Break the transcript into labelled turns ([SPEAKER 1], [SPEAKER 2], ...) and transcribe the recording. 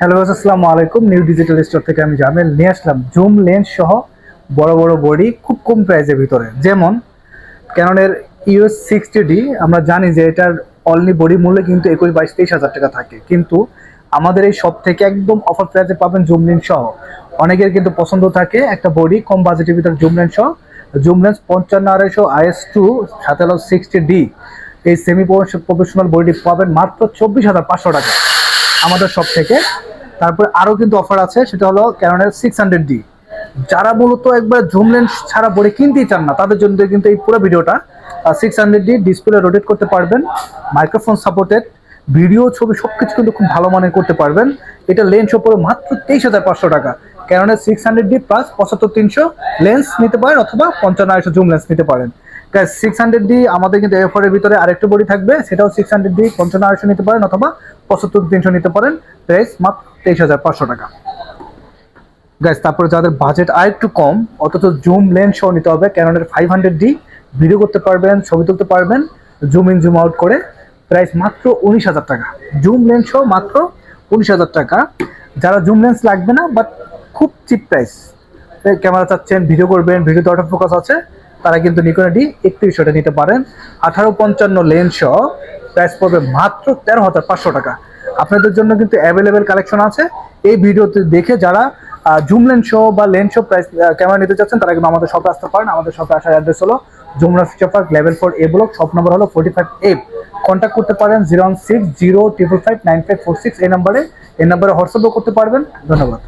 [SPEAKER 1] Hello আসসালামু আলাইকুম। New digital store থেকে আমি জামেল। নিয়ে আসলাম জুম লেন্স সহ বড় বড় বডি খুব কম প্রাইসের ভিতরে। যেমন ক্যাননের ইউএস সিক্সটি ডি আমরা জানি যে এটার অনলি বডি মূল্য কিন্তু একুশ, বাইশ, তেইশ হাজার টাকা থাকে। কিন্তু আমাদের এই শপ থেকে একদম অফার প্রাইসে পাবেন জুম লেন্স সহ। অনেকের কিন্তু পছন্দ থাকে একটা বডি কম বাজেটের ভিতরে জুম লেন্স সহ। জুম লেন্স পঞ্চান্ন, আড়াইশো আইএস টু সাথে সিক্সটি ডি এই সেমি প্রফেশনাল বডি পাবেন মাত্র চব্বিশ হাজার পাঁচশো টাকা। আমাদের সব থেকে তারপর আরও কিন্তু অফার আছে, সেটা হলো ক্যাননের সিক্স হান্ড্রেড ডি যারা মূলত একবার জুম লেন্স ছাড়া বডি কিনতেই চান না, তাদের জন্য কিন্তু এই পুরো ভিডিওটা six hundred D display rotate করতে পারবেন মাইক্রোফোন সাপোর্টেড ভিডিও ছবি সব কিছু কিন্তু খুব ভালো মানের করতে পারবেন। এটা লেন্স ওপরে মাত্র তেইশ হাজার পাঁচশো টাকা। ক্যাননের সিক্স হান্ড্রেড ডি প্লাস পঁচাত্তর তিনশো লেন্স নিতে পারেন অথবা পঞ্চান্ন আড়াইশো জুম লেন্স নিতে পারেন। সিক্স হান্ড্রেড ডি আমাদের কিন্তু এফ এর ভিতরে আরেকটা বডি থাকবে, সেটাও সিক্স হান্ড্রেড ডি পঞ্চান্ন আড়াইশো নিতে পারেন অথবা পঁচাত্তর, তিনশো নিতে পারেন। প্রাইস মাত্র তেইশ হাজার পাঁচশো টাকা। গাইস তারপরে যাদের বাজেট আর একটু কম, অথচ জুম লেন্স সহ নিতে হবে ক্যাননের ফাইভ হান্ড্রেড ডি ভিডিও করতে পারবেন, ছবি তুলতে পারবেন জুম ইন জুম আউট করে। প্রাইস মাত্র উনিশ হাজার টাকা। জুম লেন্স সহ মাত্র উনিশ হাজার টাকা। যারা জুম লেন্স লাগবে না বাট খুব চিপ প্রাইস ক্যামেরা চাচ্ছেন ভিডিও করবেন ভিডিওতে অটো ফোকাস আছে। তারা কিন্তু নিকনে ডি একত্রিশশোটা নিতে পারেন। আঠারো পঞ্চান্ন লেন্স সহ প্রাইস পড়বে মাত্র তেরো হাজার পাঁচশো টাকা। আপনাদের জন্য কিন্তু অ্যাভেলেবেল কালেকশন আছে। এই ভিডিওতে দেখে যারা জুম লেন্স শো বা লেন্স শো প্রাইস ক্যামেরা নিতে চাচ্ছেন, তারা কিন্তু আমাদের শপে আসতে পারেন। আমাদের শপে আসার অ্যাড্রেস হলো Jamuna future park level four A block shop নম্বর হলো ফোর্টি ফাইভ এ কন্ট্যাক্ট করতে পারেন zero one six zero triple five nine five four six এই নাম্বারে এই নাম্বারে হোয়াটসঅ্যাপও করতে পারবেন। ধন্যবাদ।